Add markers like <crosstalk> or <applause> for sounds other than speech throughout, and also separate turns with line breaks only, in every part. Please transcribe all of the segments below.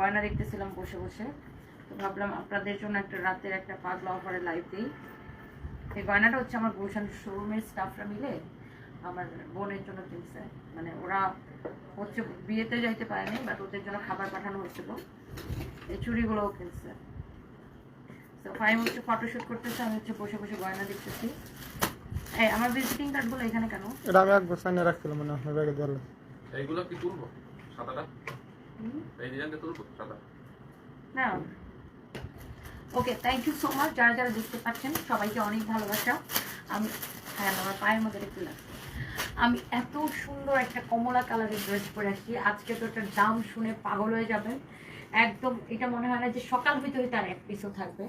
গয়না দেখতেছিলাম বসে বসে। তো ভাবলাম আপনাদের জন্য একটা রাতের একটা পাগলা অফারে লাইভ দিই। এই গয়নাটা হচ্ছে আমার গুলশান শোরুমের স্টাফরা মিলে আমার বোনের জন্য কিনছে। মানে ওরা হচ্ছে বিয়েতে যাইতে পারেনি বাট ওদের জন্য খাবার পাঠানো হয়েছিল এই চুড়িগুলোও কিনছে। তো ফাইম হচ্ছে ফটোশ্যুট করতেছে আমি হচ্ছে বসে বসে গয়না দেখতেছি। এই আমার ভিজিটিং কার্ডগুলো এখানে কেন?
এটা আমি একবার সাইনে রাখছিলাম মানে আপনার ব্যাগে দিলে
এইগুলো কি তুলবো? সাদাটা? এই ডিজাইনটা তুলবো সাদা
না okay thank you so much যারা যারা দেখতে পাচ্ছেন সবাইকে অনেক ভালোবাসা। আমি হ্যাঁ আমার পায়ের মধ্যে একটু লাগছে। আমি এত সুন্দর একটা কমলা কালারের ড্রেস পরে আসছি আজকে তো এটার দাম শুনে পাগল হয়ে যাবেন। একদম এটা মনে হয় না যে সকাল হইতে হইতে আর এক পিসও থাকবে।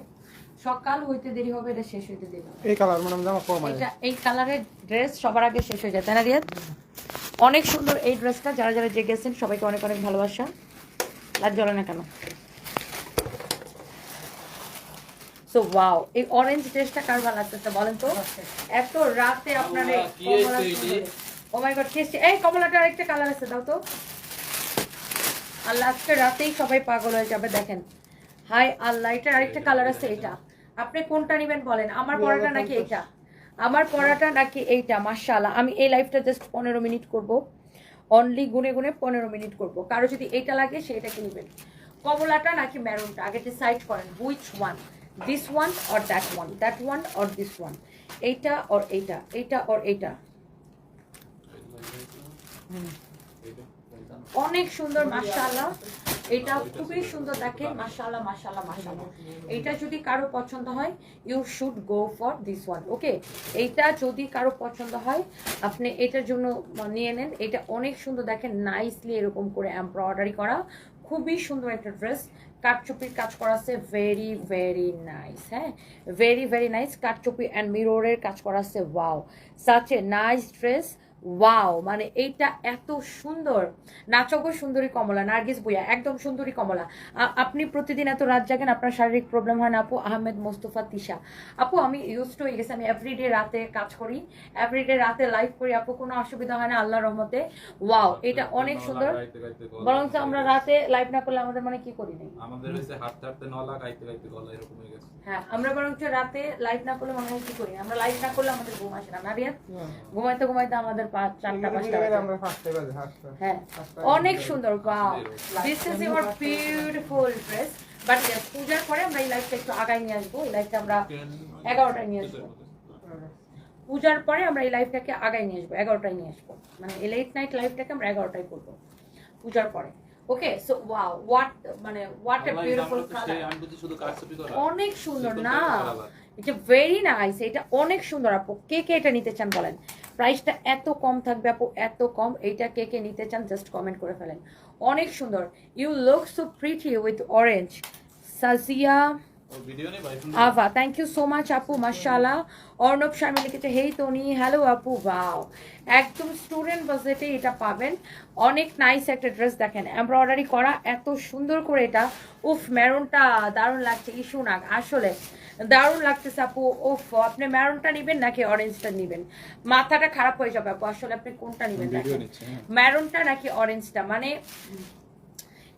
সকাল হইতে দেরি হবে এটা শেষ হইতে দেরি হবে।
এই কালার মানে জামা কম
এটা এই কালারের ড্রেস সবার আগে শেষ হয়ে যায় তাই না রিয়াদ? অনেক সুন্দর এই ড্রেসটা যারা যারা যে গেছেন সবাইকে অনেক অনেক ভালোবাসা। লাজ জ্বলে না কেন? সো ওয়াও এই অরেঞ্জ ড্রেসটা কার ভালো লাগতেছে বলেন তো? এত রাতে আপনার কমলা ও মাই গড কেসে এই কমলাটার একটা কালার আছে দাও তো। আল্লাহ আজকে রাতেই সবাই পাগল হয়ে যাবে দেখেন। হাই আল্লাহ এটার আরেকটা কালার আছে এটা। আপনি কোনটা নেবেন বলেন? আমার পড়াটা নাকি এটা আমার পড়াটা নাকি এইটা মাশাআল্লাহ। আমি এই লাইফটা জাস্ট পনেরো মিনিট করব। অনলি গুনে গুনে পনেরো মিনিট করব। কারও যদি এইটা লাগে সেটা কিনবেন কমলাটা নাকি ম্যারুনটা আগে ডিসাইড করেন which one this one or that one that one or this one এইটা অর এইটা? এইটা অর এইটা? অনেক সুন্দর মাশাআল্লাহ। এটা খুবই সুন্দর দেখেন মাশাআল্লাহ মাশাআল্লাহ মাশাআল্লাহ। এটা যদি কারও পছন্দ হয় you should go for this one okay এইটা যদি কারও পছন্দ হয়, আপনি এটার জন্য নিয়ে নেন। এটা অনেক সুন্দর দেখেন নাইসলি এরকম করে এমব্রয়ডারি করা। খুবই সুন্দর একটা ড্রেস কাঠচুপির কাজ করা আছে ভেরি ভেরি নাইস হ্যাঁ? ভেরি ভেরি নাইস কাঠচুপি অ্যান্ড মিররের কাজ করা আছে wow such a nice dress wow মানে এইটা এত সুন্দর। নাচকো সুন্দরী কমলা নার্গিস বইয়া একদম সুন্দরী কমলা। আপনি প্রতিদিন এত রাত জাগেন আপনার শারীরিক প্রবলেম হয় না। আপু আহমেদ মোস্তফা তিশা। আপু আমি ইউজ টু হয়ে গেছি আমি এভরিডে রাতে কাজ করি এভরিডে রাতে লাইভ করি। আপু কোনো অসুবিধা হয় না আল্লাহ রহমতে। ওয়াও এটা অনেক সুন্দর। বরং আমরা রাতে লাইভ না করলে আমাদের মানে কি করি নাই?
আমাদের হচ্ছে হাঁটতে হাঁটতে নলা গাইতে গাইতে গলা এরকম হয়ে গেছে।
হ্যাঁ আমরা বরং রাতে লাইভ না করলে মনে হয় কি করি? আমরা লাইভ না করলে আমাদের ঘুম আসে না। ঘুমাইতে ঘুমাইতে আমাদের পাঁচ চারটা পাঁচটা হ্যাঁ অনেক সুন্দর wow this is your beautiful dress but পূজার পরে আমরা এই লাইফটা একটু আগায় নিয়ে আসব এই লাইফটা আমরা এগারোটায় নিয়ে আসব। পূজার পরে আমরা এই লাইফটাকে আগায় নিয়ে আসব এগারোটায় নিয়ে আসব। মানে এই লেট নাইট লাইফটাকে আমরা এগারোটায় করব পূজার পরে। ওকে সো ওয়াও হোয়াট মানে হোয়াট এ বিউটিফুল কালার অনেক সুন্দর না? এটা ভেরি নাইস এটা অনেক সুন্দর আপু। কে কে এটা নিতে চান বলেন? প্রাইসটা এত কম থাকবে আপু এত কম এইটা কে কে নিতে চান জাস্ট কমেন্ট করে ফেলেন। অনেক সুন্দর। You look so pretty with orange Sajia Abha thank you so much আপু মাশাআল্লাহ। অর্ণব শর্মা লিখেছে হেই টনি হ্যালো আপু বাও একদম স্টুডেন্ট বাজেটে এটা পাবেন। অনেক নাইস একটা ড্রেস দেখেন। এমব্রয়ডারি করা এত সুন্দর করে এটা। উফ মেরুনটা দারুণ লাগছে ইস্যু না। আসলে দারুণ লাগতেছে আপু। উফ আপনি মেরুনটা নেবেন নাকি অরেঞ্জটা নেবেন? মাথাটা খারাপ হয়ে যাবে আপু আসলে আপনি কোনটা নেবেন। মেরুনটা নাকি অরেঞ্জটা মানে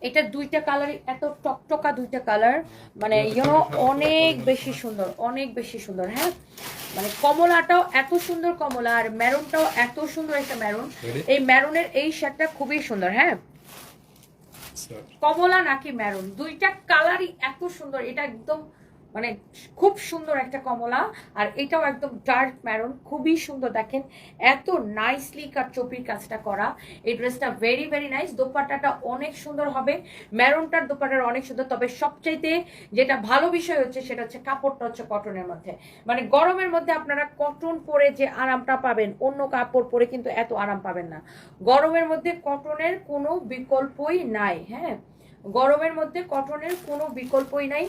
এটা দুইটা কালারই এত টকটকা দুইটা কালার মানে ইউনো অনেক বেশি সুন্দর অনেক বেশি সুন্দর হ্যাঁ? মানে কমলাটাও এত সুন্দর কমলা আর মেরুনটাও এত সুন্দর একটা
Ready?
এই মেরুনের এই শার্টটা খুবই সুন্দর হ্যাঁ? কমলা নাকি মেরুন দুইটা কালারই এত সুন্দর এটা একদম মানে খুব সুন্দর একটা কমলা, আর এটাও একদম ডার্ক ম্যারন খুবই সুন্দর। দেখেন, এত নাইসলি কার চপির কাজটা করা। এই ড্রেসটা ভেরি ভেরি নাইস দোপাট্টাটা অনেক সুন্দর হবে। ম্যারনটার দোপাট্টাটা অনেক সুন্দর। তবে সবচাইতে যেটা ভালো বিষয় হচ্ছে, সেটা হচ্ছে কাপড়টা হচ্ছে কটনের মধ্যে। মানে গরমের মধ্যে আপনারা কটন পরে যে আরামটা পাবেন, অন্য কাপড় পরে কিন্তু এত আরাম পাবেন না। গরমের মধ্যে কটনের কোনো বিকল্পই নাই হ্যাঁ? গরমের মধ্যে কটনের কোনো বিকল্পই নাই।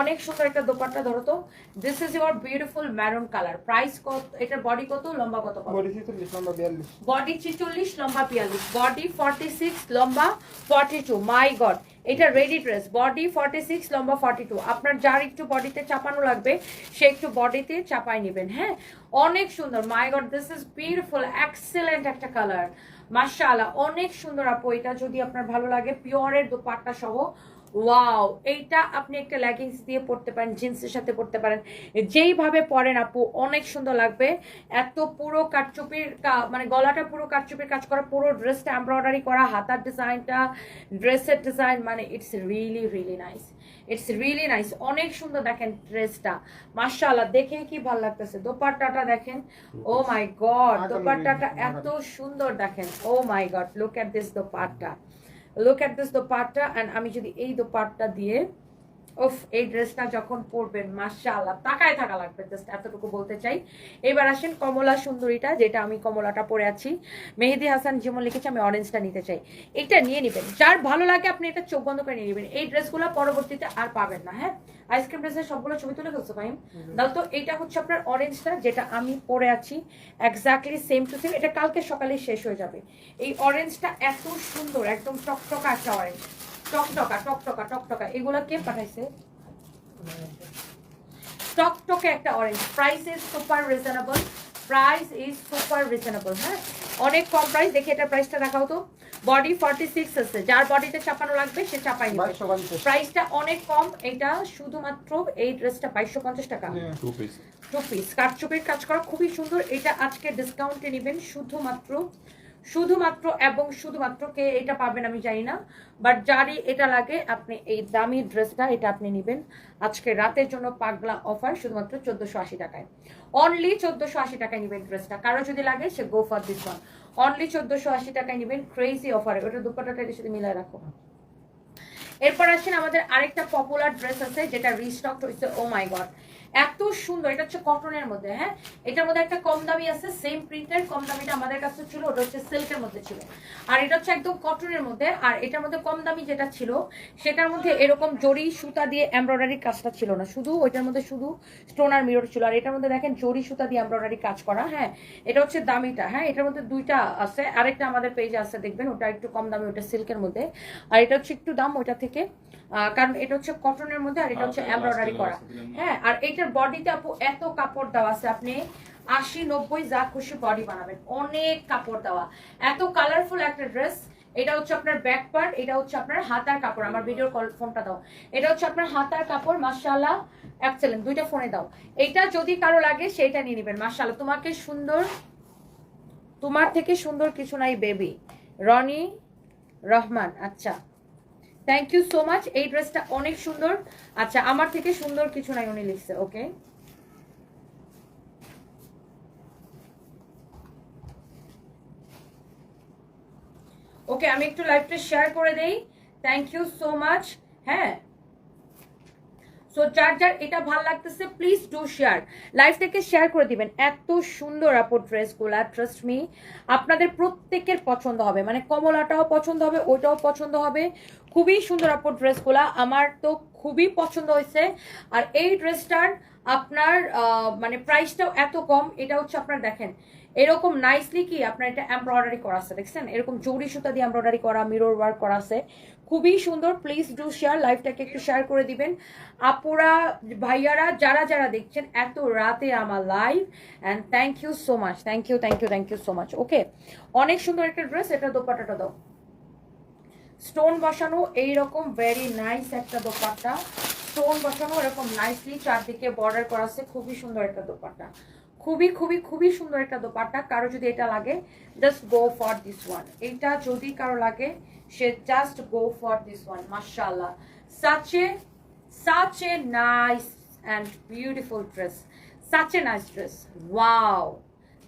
অনেক সুন্দর একটা দোপাট্টা ধরো তো। This is your beautiful maroon colour price কত এটার বডি কত লম্বা কত
বডি ছিচল্লিশ নম্বর বিয়াল্লিশ।
বডি ছিচল্লিশ লম্বা বিয়াল্লিশ। বডি ফর্টি সিক্স লম্বা ফর্টি টু মাই গড এটা ready dress body forty six লম্বা ফর্টি টু আপনার যার একটু বডিতে চাপানো লাগবে সে একটু বডিতে চাপাই নেবেন হ্যাঁ? অনেক সুন্দর। My god this is beautiful excellent একটা কালার মাশাআল্লাহ, অনেক সুন্দর আপু, এটা যদি আপনার ভালো লাগে, পিওরের দোপাট্টা সহ। ওয়াও, এইটা আপনি একটা লেগিংস দিয়ে পড়তে পারেন, জিন্সের সাথে পড়তে পারেন। যেইভাবে পরেন আপু, অনেক সুন্দর লাগবে। এত পুরো কাটচুপির মানে গলাটা পুরো কাটচুপির কাজ করা, পুরো ড্রেসটা এমব্রয়ডারি করা, হাতার ডিজাইনটা ড্রেসের ডিজাইন মানে it's really really nice it's really nice অনেক সুন্দর দেখেন ড্রেসটা। মার্শাল্লাহ দেখে কি ভালো লাগতেছে? দোপাট্টাটা দেখেন। ও মাই গড দোপাট্টাটা এত সুন্দর দেখেন। ও my god look at this dupatta. Look at this dupatta and আমি যদি এই দোপাট্টা দিয়ে উফ এই ড্রেসটা যখন পরবেন মাশাআল্লাহ তাকায় থাকা লাগবে জাস্ট এতটুকু বলতে চাই। এবার আসেন কমলা সুন্দরীটা যেটা আমি কমলাটা পরে আছি। মেহেদি হাসান যেমন লিখেছে আমি অরেঞ্জটা নিতে চাই। এটা নিয়ে নেবেন। যার ভালো লাগে আপনি এটা চোখ বন্ধ করে নিয়ে নেবেন। এই ড্রেসগুলো পরবর্তীতে আর পাবেন না হ্যাঁ? আইসক্রিম ড্রেসের সবগুলো ছবি তুলে ফেলছো ভাই দাও তো এইটা হচ্ছে আপনার অরেঞ্জটা যেটা আমি পরে আছি। এক্স্যাক্টলি সেম টু সেম এটা কালকে সকালে শেষ হয়ে যাবে। এই অরেঞ্জটা এত সুন্দর একদম টকটকা একটা অরেঞ্জ টকটকা টকটকা টকটকা এগুলো কে পাঠাইছে? টকটকে একটা orange price is super reasonable price is super reasonable হ্যাঁ? অনেক কম প্রাইস দেখি এটা প্রাইসটা দেখাও তো। বডি ফর্টি সিক্স আছে। যার বডিতে চাপানো লাগবে সে চাপাই নেবে। প্রাইসটা অনেক কম। এটা শুধুমাত্র এই ড্রেসটা বাইশশো পঞ্চাশ টাকা।
টু পিস
টু পিস কাঠচুপির কাজ করা খুবই সুন্দর। এটা আজকে ডিসকাউন্টে নেবেন শুধুমাত্র শুধুমাত্র এবং শুধুমাত্র কে এটা পাবেন আমি জানি না বাট যারই এটা লাগে, আপনি এই দামি ড্রেসটা এটা আপনি নেবেন। আজকে রাতের জন্য পাগলা অফার শুধুমাত্র চোদ্দোশো আশি টাকায়। অনলি চোদ্দোশো আশি টাকায় নেবেন ড্রেসটা। কারও যদি লাগে, সে go for this one only চোদ্দোশো আশি টাকায় নেবেন ক্রেজি অফার ওটা দুপাটাটা এর সাথে মিলাই রাখো। এরপর আসেন আমাদের আরেকটা পপুলার ড্রেস আছে, যেটা রিস্টক হয়েছে। ও মাই গড এত সুন্দর, এটা হচ্ছে কটনের মধ্যে হ্যাঁ? এটার মধ্যে একটা কম দামি আছে সেম প্রিন্টের কম দামিটা আমাদের কাছে ছিল, ওটা হচ্ছে সিল্কের মধ্যে ছিল। আর এটা হচ্ছে একদম কটনের মধ্যে, আর এটার মধ্যে কম দামি যেটা ছিল, সেটার মধ্যে এরকম জরি, সুতা দিয়ে এমব্রয়ডারি কাজটা ছিল না। শুধু ওইটার মধ্যে শুধু স্টোন আর মিরর ছিল, আর এটার মধ্যে দেখেন জরি, সুতা দিয়ে এমব্রয়ডারি কাজ করা হ্যাঁ? এটা হচ্ছে দামিটা হ্যাঁ? এটার মধ্যে দুইটা আছে, আরেকটা আমাদের পেজে আছে, দেখবেন, ওটা একটু কম দামি, ওটা সিল্কের মধ্যে। আর এটা হচ্ছে একটু দাম ওইটা থেকে কারণ এটা হচ্ছে কটনের মধ্যে আর এটা হচ্ছে
আচ্ছা,
এমব্রয়ডারি করা। হ্যাঁ আর এটার বডিতে আপু এত কাপড় দেওয়া আছে আপনি আশি নব্বই যা খুশি বডি বানাবেন। অনেক কাপড় দেওয়া। এত কালারফুল একটা ড্রেস এটা হচ্ছে আপনার ব্যাক পার্ট এটা হচ্ছে আপনার হাতার কাপড়। আমার ভিডিওর কল ফোনটা দাও। এটা হচ্ছে আপনার হাতার কাপড় মাশাআল্লাহ এক্সেলেন্ট দুইটা ফোনে দাও। এটা যদি কারও লাগে সেটা নিয়ে নেবেন মাশাআল্লাহ। তোমাকে সুন্দর তোমার থেকে সুন্দর কিছু নাই বেবি রনি রহমান আচ্ছা। থ্যাংক ইউ সো মাচ এই ড্রেসটা অনেক সুন্দর। আচ্ছা আমার থেকে সুন্দর কিছু নাই, উনি লিখছে ওকে ওকে আমি একটু লাইভটা শেয়ার করে দেই। থ্যাংক ইউ সো মাচ হ্যাঁ? সো যার যার এটা ভালো লাগতেছে প্লিজ ডু শেয়ার লাইভটাকে শেয়ার করে দিবেন। এত সুন্দর আপু ড্রেসগুলা ট্রাস্ট মি আপনাদের প্রত্যেকের পছন্দ হবে। মানে কমলাটাও পছন্দ হবে ওইটাও পছন্দ হবে। খুবই সুন্দর আপু ড্রেসগুলা আমার তো খুবই পছন্দ হয়েছে। আর এই ড্রেসটার আপনার মানে প্রাইসটাও এত কম, এটা হচ্ছে আপনার দেখেন, এরকম নাইসলি কি আপনার এটা এমব্রয়ডারি করা আছে, দেখছেন? এরকম জৌরি সুতা দিয়ে এমব্রয়ডারি করা মিরর ওয়ার্ক করা আছে। খুবই সুন্দর প্লিজ ডু শেয়ার লাইভটাকে একটু শেয়ার করে দিবেন। আপুরা, ভাইয়ারা, যারা যারা দেখছেন, এত রাতে আমার live and thank you so much thank you thank you thank you so much okay অনেক সুন্দর একটা ড্রেস এটা দোপাটাটা দাও। স্টোন বসানো, এইরকম ভেরি নাইস একটা দোপাট্টা। স্টোন বসানো, এরকম নাইসলি চারদিকে বর্ডার করা আছে, খুবই সুন্দর একটা দোপাট্টা। খুবই খুবই খুবই সুন্দর একটা দোপাট্টা, কারও যদি এটা লাগে just go for this one এইটা যদি কারও লাগে সে just go for this one মাশাআল্লাহ such a such a nice and beautiful dress. Such a nice dress. Wow.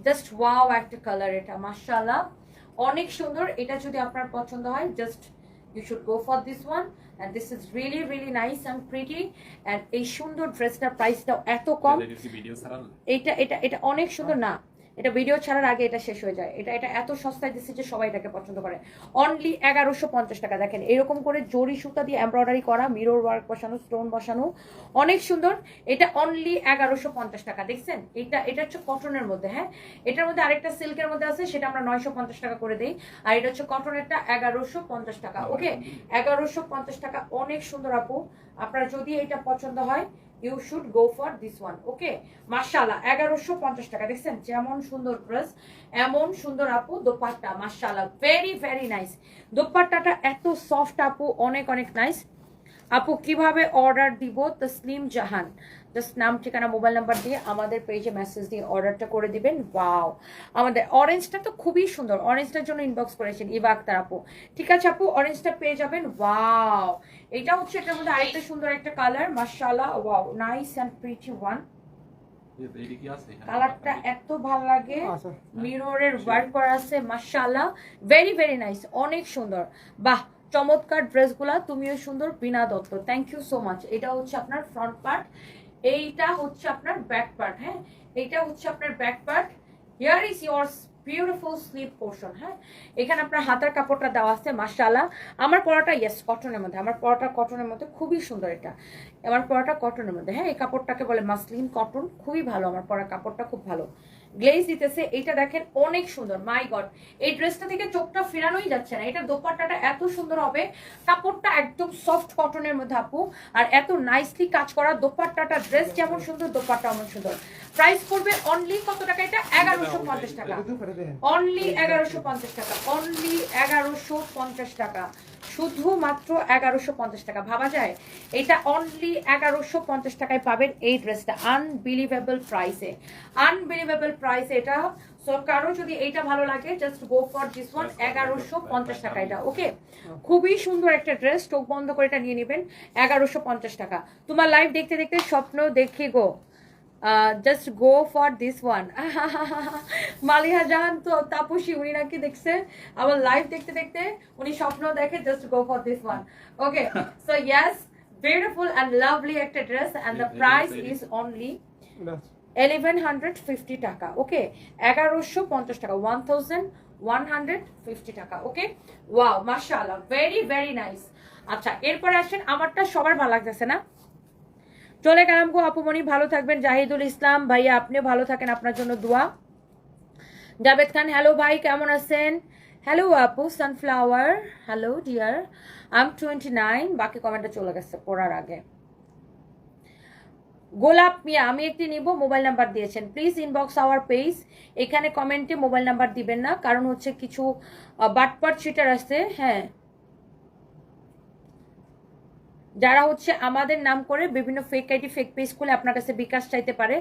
Just wow একটা কালার এটা মাশাআল্লাহ অনেক সুন্দর। এটা যদি আপনার পছন্দ হয় just you should go for this one and this is really really nice and pretty and এই সুন্দর ড্রেসটার প্রাইসটাও এত কম।
ভিডিও ছাড়া না।
এটা এটা এটা অনেক সুন্দর। না এটা ভিডিও ছাড়ার আগে এটা শেষ হয়ে যায়। এটা এটা এত সস্তায় দিচ্ছে যে সবাই এটাকে পছন্দ করে। অনলি এগারোশো পঞ্চাশ টাকা। দেখেন এরকম করে জরি সুতা দিয়ে এমব্রয়ডারি করা মিরর ওয়ার্ক বসানো স্টোন বসানো অনেক সুন্দর। এটা অনলি এগারোশো পঞ্চাশ টাকা। দেখছেন? এটা এটা হচ্ছে কটনের মধ্যে হ্যাঁ? এটার মধ্যে আরেকটা সিল্কের মধ্যে আছে সেটা আমরা নয়শো পঞ্চাশ টাকা করে দিই। আর এটা হচ্ছে কটনেরটা এগারোশো পঞ্চাশ টাকা। ওকে এগারোশো পঞ্চাশ টাকা। অনেক সুন্দর আপু। আপনার যদি এটা পছন্দ হয় you should go for this one okay মার্শাল্লাহ এগারোশো পঞ্চাশ টাকা। দেখছেন? যেমন সুন্দর ড্রেস এমন সুন্দর আপু, দোপাট্টা। মার্শাল্লাহ ভেরি ভেরি নাইস দোপাট্টাটা এত সফট আপু, অনেক অনেক নাইস আপু কীভাবে অর্ডার দিব? তসলিম জাহান। জাস্ট নাম ঠিকানা মোবাইল নাম্বার দিয়ে আমাদের পেজে মেসেজ দিয়ে অর্ডারটা করে দিবেন। ওয়াও আমাদের অরেঞ্জটা তো খুবই সুন্দর। অরেঞ্জটার জন্য ইনবক্স করেছেন ইবা আক্তার আপু। ঠিক আছে আপু অরেঞ্জটা পেয়ে যাবেন। ওয়াও এটা হচ্ছে এটার মধ্যে আরেকটা সুন্দর একটা কালার মাশাআল্লাহ wow nice and pretty one? কালারটা এত ভালো লাগে।
আচ্ছা
মিররের ওয়ার্ক করা আছে মাশাআল্লাহ। ভেরি ভেরি নাইস অনেক সুন্দর। বাহ! চমৎকার ড্রেসগুলা তুমিও সুন্দর Bina Dutta. Thank you so much এটা হচ্ছে আপনার ফ্রন্ট পার্ট এইটা হচ্ছে আপনার ব্যাক পার্ট হ্যাঁ? এইটা হচ্ছে আপনার back part here is your beautiful slip portion হ্যাঁ? এখানে আপনার হাতার কাপড়টা দেওয়া আছে, মাশাআল্লাহ। আমার পরাটা ইয়েস কটনের মধ্যে। আমার পরাটা কটনের মধ্যে, খুবই সুন্দর এটা। আমার পরাটা কটনের মধ্যে হ্যাঁ? এই কাপড়টাকে বলে মাসলিন কটন খুবই ভালো। আমার পরা কাপড়টা খুব ভালো। গ্লেজ দিতেছে এইটা দেখেন অনেক সুন্দর মাই গড। এই ড্রেসটা থেকে চোখটা ফেরানোই যাচ্ছে না এটা দোপাট্টাটা এত সুন্দর হবে কাপড়টা একদম সফট কটনের মধ্যে আপু আর এত নাইসলি কাজ করা দোপাট্টাটা ড্রেস যেমন সুন্দর দোপাট্টা এমন সুন্দর। প্রাইস পড়বে অনলি কত টাকা এটা? এগারোশো পঞ্চাশ টাকা।
এটা
অনলি এগারোশো পঞ্চাশ টাকা অনলি এগারোশো পঞ্চাশ টাকা। শুধুমাত্র এগারোশো পঞ্চাশ টাকা। ভাবা যায় এটা অনলি এগারোশো পঞ্চাশ টাকায় পাবেন এই ড্রেসটা আনবিলিভেবল প্রাইসে আনবিলিভেবল প্রাইসে এটা সো কারও যদি এইটা ভালো লাগে just go for this one এগারোশো পঞ্চাশ টাকা এটা ওকে খুবই সুন্দর একটা ড্রেস চোখ বন্ধ করে এটা নিয়ে নেবেন এগারোশো পঞ্চাশ টাকা। তোমার লাইভ দেখতে দেখতে স্বপ্ন দেখে গো। Just go for this one Maliha Jahan তো তাপসী উনি নাকি দেখছে আমার লাইভ দেখতে দেখতে উনি স্বপ্ন দেখে just go for this one okay so yes beautiful and lovely একটা dress and the price is only eleven hundred fifty টাকা ওকে এগারোশো পঞ্চাশ টাকা one thousand one hundred fifty টাকা ওকে ওয়াও মার্শাল্লাহ ভেরি ভেরি নাইস আচ্ছা এরপরে আসেন আমারটা সবার ভালো লাগতেছে না। চলে গেলাম গো আপুমণি ভালো থাকবেন। জাহিদুল ইসলাম, ভাইয়া, আপনিও ভালো থাকেন। আপনার জন্য দোয়া। জাভেদ খান হ্যালো ভাই, কেমন আছেন? হ্যালো আপু সানফ্লাওয়ার হ্যালো ডিয়ার আম টোয়েন্টি নাইন বাকি কমেন্টটা চলে গেছে পড়ার আগে। গোলাপ মিয়া, আমি একটি নিব, মোবাইল নাম্বার দিয়েছেন। প্লিজ ইনবক্স আওয়ার পেজ এখানে কমেন্টে মোবাইল নাম্বার দিবেন না, কারণ হচ্ছে কিছু বাটপাট শিটার আছে। হ্যাঁ যারা হচ্ছে আমাদের নাম করে বিভিন্ন ফেক আইডি ফেক পেজ খুলে আপনার কাছে বিকাশ চাইতে পারে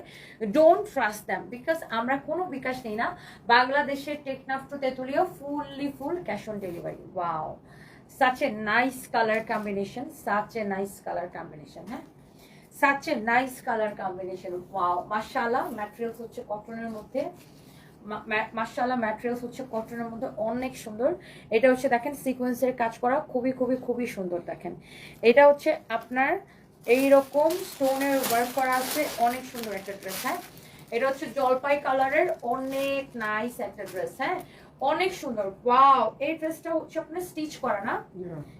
ডোন্ট ট্রাস্ট দ্যাম বিকজ আমরা কোনো বিকাশ নেই না। বাংলাদেশের Teknaf to Tetulia fully full cash on delivery wow such a nice colour combination such a nice colour combination হ্যাঁ? Such a nice colour combination wow মাশাআল্লাহ ম্যাটেরিয়ালস হচ্ছে কটনের মধ্যে। মাশাআল্লাহ ম্যাটেরিয়ালস হচ্ছে কটনের মধ্যে অনেক সুন্দর। এটা হচ্ছে দেখেন সিকোয়েন্সের কাজ করা খুবই খুবই খুবই সুন্দর দেখেন। এটা হচ্ছে আপনার এই রকম স্টোনের ওয়ার্ক করা আছে অনেক সুন্দর একটা ড্রেস হ্যাঁ? এটা হচ্ছে জলপাই কালারের অনেক নাইস একটা ড্রেস হ্যাঁ? অনেক সুন্দর ওয়াও এই ড্রেসটা হচ্ছে আপনার স্টিচ করা না?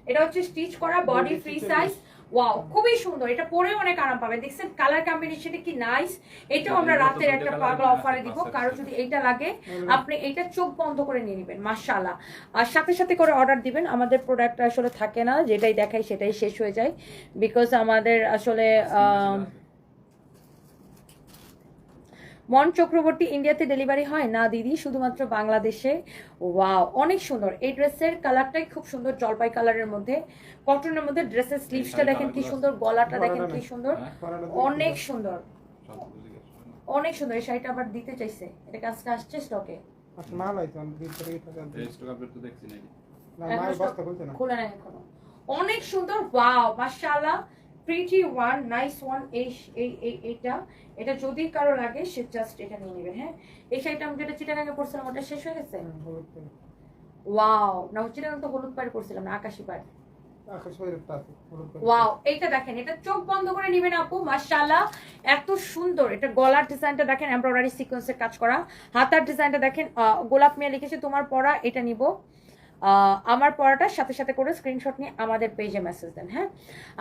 এটা হচ্ছে স্টিচ করা বডি ফ্রি সাইজ ওয়াও খুবই সুন্দর। এটা পরে অনেক আরাম পাবে। দেখছেন কালার কম্বিনেশনটা কি নাইস এটাও আমরা রাতের একটা পাগলা অফারে দিব। কারও যদি এইটা লাগে আপনি এইটা চোখ বন্ধ করে নিয়ে নেবেন মাশাআল্লাহ। আর সাথে সাথে করে অর্ডার দিবেন। আমাদের প্রোডাক্ট আসলে থাকে না যেটাই দেখাই সেটাই শেষ হয়ে যায়। বিকজ আমাদের আসলে আহ, মন চক্রবর্তী ইন্ডিয়াতে ডেলিভারি হয়? না দিদি শুধুমাত্র বাংলাদেশে? ওয়াও অনেক সুন্দর। এই ড্রেসের কালারটাই খুব সুন্দর জলপাই কালারের মধ্যে। কটনের মধ্যে ড্রেসের স্লিভসটা দেখেন কি সুন্দর গলাটা দেখেন কি সুন্দর। অনেক সুন্দর। অনেক সুন্দর। এই শাড়িটা আবার দিতে চাইছে। এটা কাজটা আসছে স্টকে
আচ্ছা মাল হয়তো আমি দিন পরে এটা জানতে
এই stock update তো দেখছি
না মাল বস্তা খুলছে না।
খোলা নাই এখনও। অনেক সুন্দর ওয়াও মাশাআল্লাহ। প্রিটি ওয়ান নাইস ওয়ান এই এই এই এটা। যদি কারও লাগে সে জাস্ট এটা নিয়ে নেবেন হ্যাঁ? এই শাড়িটা আমি যেটা চিটাগাঙ্গে পড়ছিলাম ওটা শেষ হয়ে গেছে। ওয়াও না চিটাগাং তো হলুদ পাড়ে পড়ছিলাম না আকাশি পাড়ে। ওয়াও এইটা দেখেন এটা চোখ বন্ধ করে নেবেন আপু মাশাআল্লাহ। এত সুন্দর এটা গলার ডিজাইনটা দেখেন এমব্রয়ডারি সিকোয়েন্সের কাজ করা। হাতার ডিজাইনটা দেখেন গোলাপ মিয়া লিখেছে তোমার পড়া এটা নিব। আমার পড়াটার সাথে সাথে করে স্ক্রিনশট নিয়ে আমাদের পেজে মেসেজ দেন হ্যাঁ?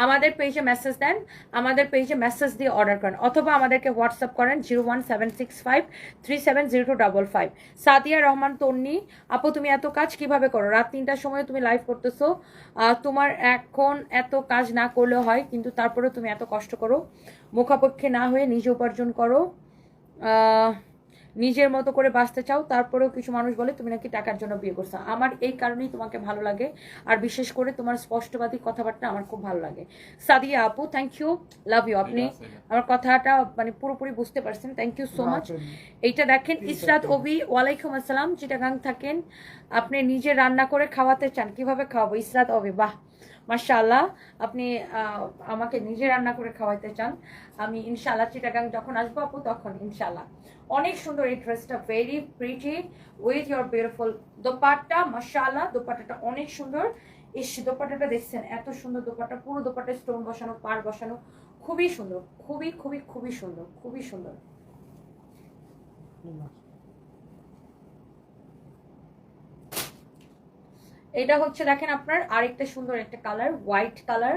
আমাদের পেজে মেসেজ দেন, আমাদের পেজে মেসেজ দিয়ে অর্ডার করেন, অথবা আমাদেরকে হোয়াটসঅ্যাপ করেন zero one seven six five three seven zero two double five Sadia Rahman Tonni, আপু, তুমি এত কাজ কীভাবে করো? রাত তিনটার সময় তুমি লাইভ করতেছো। তোমার এখন এত কাজ না করলেও হয়, কিন্তু তারপরে তুমি এত কষ্ট করো। মুখাপক্ষে না হয়ে নিজে উপার্জন করো। নিজের মতো করে বাঁচতে চাও তারপরেও কিছু মানুষ বলে তুমি নাকি টাকার জন্য বিয়ে করছ। আমার এই কারণেই তোমাকে ভালো লাগে আর বিশেষ করে তোমার স্পষ্টবাদী কথাবার্তা আমার খুব ভালো লাগে। সাদিয়া আপু থ্যাংক ইউ লাভ ইউ আপনি আমার কথাটা মানে পুরোপুরি বুঝতে পারছেন থ্যাংক ইউ সো মাচ এইটা দেখেন ইসরাত ওবি ওয়ালাইকুম আসসালাম চিটাগাং থাকেন আপনি নিজে রান্না করে খাওয়াতে চান কীভাবে খাওয়াবো? ইসরাত ওবি বাহ মাশাআল্লাহ আপনি আহ, আমাকে নিজে রান্না করে খাওয়াইতে চান। আমি ইনশাল্লাহ চিটাগাং যখন আসব আপু তখন ইনশাআল্লাহ। অনেক সুন্দর এই ড্রেসটা very pretty with your beautiful dupatta মশালা দোপাট্টাটা অনেক সুন্দর। এই দোপাট্টাটা দেখছেন, এত সুন্দর দোপাট্টা, পুরো দোপাট্টা স্টোন বসানো পার বসানো, খুবই সুন্দর, খুবই খুবই খুবই সুন্দর খুবই সুন্দর। এটা হচ্ছে, দেখেন আপনার আরেকটা সুন্দর একটা কালার হোয়াইট কালার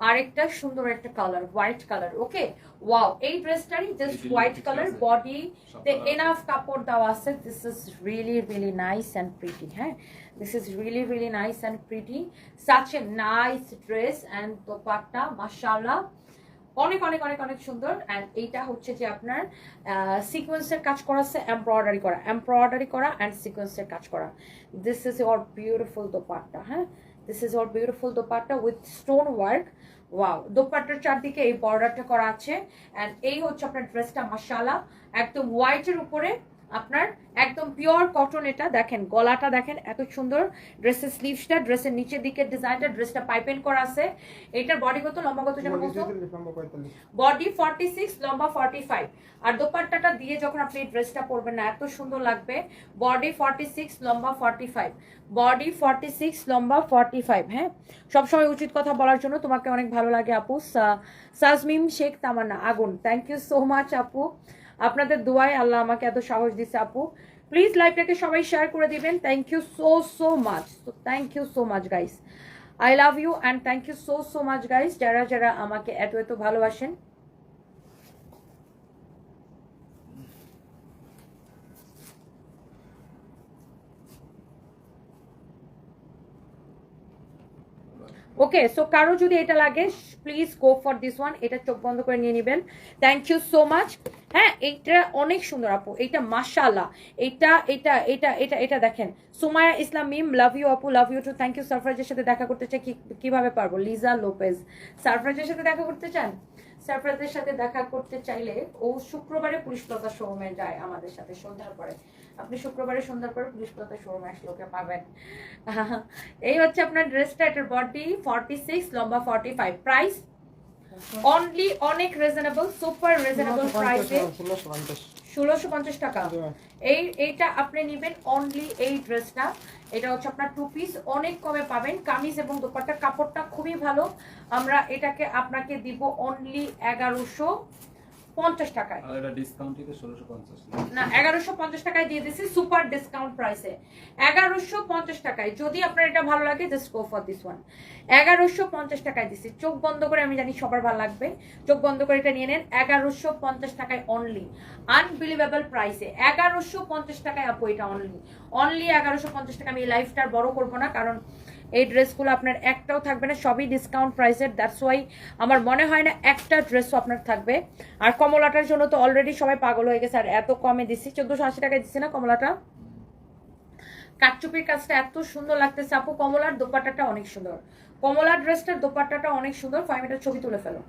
আরেকটা সুন্দর একটা colour white colour okay wow এই ড্রেসটারই জাস্ট হোয়াইট কালার বডি তে এনাফ কাপড় দেওয়া আছে। This is really really nice and pretty হ্যাঁ? This is really really nice and pretty such a nice dress and dupatta মাশাআল্লাহ। অনেক অনেক অনেক অনেক সুন্দর। অ্যান্ড এইটা হচ্ছে যে আপনার সিকোয়েন্সের কাজ করা আছে এমব্রয়ডারি করা। এমব্রয়ডারি করা অ্যান্ড সিকোয়েন্সের কাজ করা। This is your beautiful dupatta হ্যাঁ? This is your beautiful dupatta with stone work wow দোপাট্টার চারদিকে এই বর্ডারটা করা আছে অ্যান্ড এই হচ্ছে আপনার ড্রেসটা মাসালা একদম হোয়াইটের উপরে আপনার একদম পিওর কটন এটা দেখেন গলাটা দেখেন এত সুন্দর। ড্রেসের স্লিভসটা ড্রেসের নিচের দিকের ডিজাইনটা ড্রেসটা পাইপেন করা আছে। এটার বডি কত লম্বা কত যেন বডি ফর্টি সিক্স লম্বা ফর্টি ফাইভ আর দোপাট্টাটা দিয়ে যখন আপনি এই ড্রেসটা পরবেন না এত সুন্দর লাগবে। বডি ফর্টি সিক্স লম্বা forty five body forty six লম্বা ফর্টি ফাইভ হ্যাঁ? সবসময় উচিত কথা বলার জন্য তোমাকে অনেক ভালো লাগে আপু। সাজমিম শেখ তামান্না আগুন। থ্যাংক ইউ সো মাচ আপু। আপনাদের দোয়ায় আল্লাহ আমাকে এত সাহস দিচ্ছে আপু। প্লিজ লাইভটাকে সবাই শেয়ার করে দিবেন। Thank you so so much তো thank you so much guys I love you and thank you so so much guys যারা যারা আমাকে এত এত ভালোবাসেন। ওকে সো কারও যদি এটা লাগে please go for this one এটা চোখ বন্ধ করে নিয়ে নেবেন। থ্যাংক ইউ সো মাচ হ্যাঁ এইটা অনেক সুন্দর আপু, এইটা মাশাআল্লাহ, এইটা এটা এটা এটা এটা দেখেন। সুমায়া ইসলাম মিম লাভ ইউ আপু love you too thank you সারফরাজের সাথে দেখা করতে চাই কীভাবে পারব? লিজা লোপেজ সারফরাজের সাথে দেখা করতে চান? সারফরাজের সাথে দেখা করতে চাইলে, ও শুক্রবারে পুলিশ প্লাজা শোরুমে যায় আমাদের সাথে সন্ধ্যার পরে। আপনি শুক্রবারে সন্ধ্যার পরে পুলিশ প্লাজা শোরুমে আসলে ওকে পাবেন। <laughs> এই হচ্ছে আপনার ড্রেসটা এটার বডি ফর্টি সিক্স লম্বা ফর্টি ফাইভ প্রাইস অনলি অনেক রিজনেবল সুপার রিজনেবল প্রাইসে ষোলোশো পঞ্চাশ। টাকা। এই এইটা আপনি নেবেন অনলি এই ড্রেসটা এটা হচ্ছে আপনার টু পিস অনেক কমে পাবেন। কামিজ এবং দোপাট্টা কাপড়টা খুবই ভালো। আমরা এটাকে আপনাকে দিব অনলি এগারোশো। পঞ্চাশ টাকায়। না এগারোশো পঞ্চাশ টাকায় দিয়ে দিছি সুপার ডিসকাউন্ট প্রাইসে এগারোশো পঞ্চাশ টাকায় যদি আপনার এটা ভালো লাগে just go for this one এগারোশো পঞ্চাশ টাকায় দিছি। চোখ বন্ধ করে আমি জানি সবার ভালো লাগবে। চোখ বন্ধ করে এটা নিয়ে নেন এগারোশো পঞ্চাশ টাকায় অনলি আনবিলিভেবল প্রাইসে এগারোশো পঞ্চাশ টাকায় আপু এটা অনলি অনলি এগারোশো পঞ্চাশ টাকা আমি এই লাইফটা বড় করব না কারণ এই ড্রেসগুলো আপনার একটাও থাকবে না, সবই ডিসকাউন্ট প্রাইসের দ্যাটস ওয়াই আমার মনে হয় না একটা ড্রেসও আপনার থাকবে। আর কমলাটার জন্য তো অলরেডি সবাই পাগল হয়ে গেছে, আর এত কমে দিচ্ছি, চোদ্দোশো আশি টাকায় দিচ্ছি না কমলাটা? কাটচুপির কাজটা এত সুন্দর লাগতেছে, আপু, কমলার দোপাট্টাটা অনেক সুন্দর। কমলার ড্রেসটার দোপাট্টাটা অনেক সুন্দর ফাইভ ছবি তুলে ফেলো।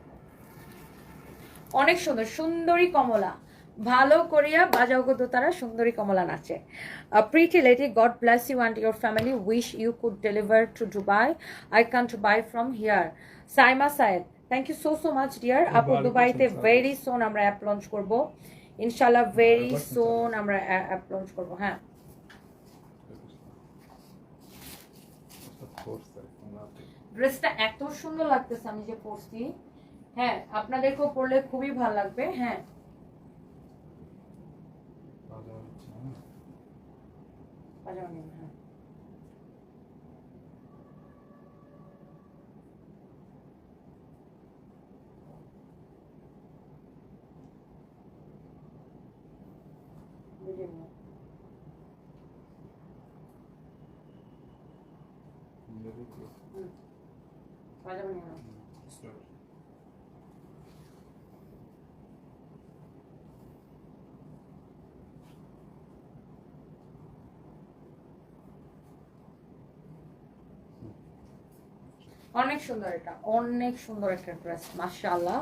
অনেক সুন্দর, সুন্দরী কমলা। ভালো করিয়া বাজাও গো দোতারা সুন্দরী কমলা নাচে। Pretty lady god bless you and your family wish you could deliver to Dubai I can't buy from here Saima Sayed thank you so so much dear আপু দুবাইতে ভেরি সোন আমরা অ্যাপ লঞ্চ করব। ইনশাল্লাহ very soon আমরা app launch করব হ্যাঁ। ড্রেসটা এত সুন্দর লাগতেছে আমি যে পরছি। হ্যাঁ আপনাদেরকেও পরলে খুবই ভালো লাগবে হ্যাঁ। পাজামা নিন, হ্যাঁ বুঝে নিন। পাজামা নিয়ে নাও। অনেক সুন্দর এটা অনেক সুন্দর একটা ড্রেস মাশাআল্লাহ।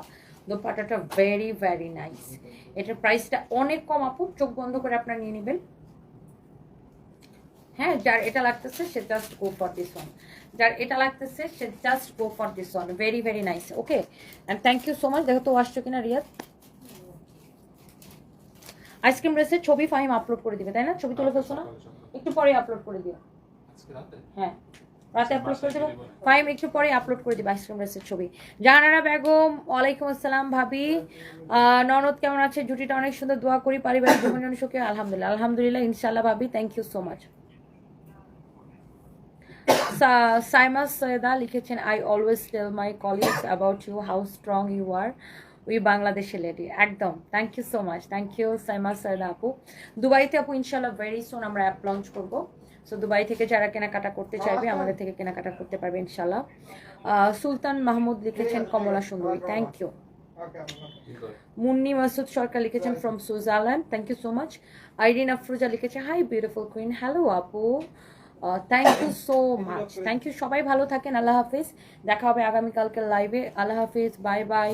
দোপাটাটা ভেরি ভেরি নাইস এটার প্রাইসটা অনেক কম আপু চোখ বন্ধ করে আপনারা নিয়ে নেবেন। হ্যাঁ যার এটা লাগতেছে সে just go for this one যার এটা লাগতেছে সে just go for this one very very nice okay and thank you so much দেখো তো আসছো কিনা রিয়াদ? আইসক্রিম ড্রেসের ছবি ফাহিম আপলোড করে দিবে তাই না? ছবি তুলে ফেলছো না? একটু পরে আপলোড করে দিও। হ্যাঁ। রাতে আপলোড করে দেবো। ফাইম একটু পরে আপলোড করে দিবো আইসক্রিম রেসের ছবি। জাহানারা বেগম ওয়ালাইকুম আসসালাম ভাবি। ননদ কেমন আছে? জুটিটা অনেক সুন্দর দোয়া করি পারিবারিক জীবন সুখে। আলহামদুলিল্লাহ আলহামদুলিল্লাহ ইনশাল্লাহ ভাবি thank you so much Saima Syeda লিখেছেন I always tell my colleagues about you how strong you are we Bangladeshi lady একদম thank you so much thank you Saima Syeda আপু। দুবাইতে আপু ইনশাল্লাহ ভেরি সুন আমরা অ্যাপ লঞ্চ করব। So Dubai থেকে যারা কেনাকাটা করতে চাইবে আমাদের থেকে কেনাকাটা করতে পারবে ইনশাল্লাহ সুলতান মাহমুদ লিখেছেন কমলা সুন্দরী। থ্যাংক ইউ মুন্নি মাসুদ সরকার লিখেছেন from Switzerland thank you so much Irin Afroza লিখেছে হাই বিউটিফুল কুইন হ্যালো আপু thank you so much thank you সবাই ভালো থাকেন। আল্লাহ হাফিজ। দেখা হবে আগামীকালকের লাইভে আল্লাহ হাফিজ। Bye bye?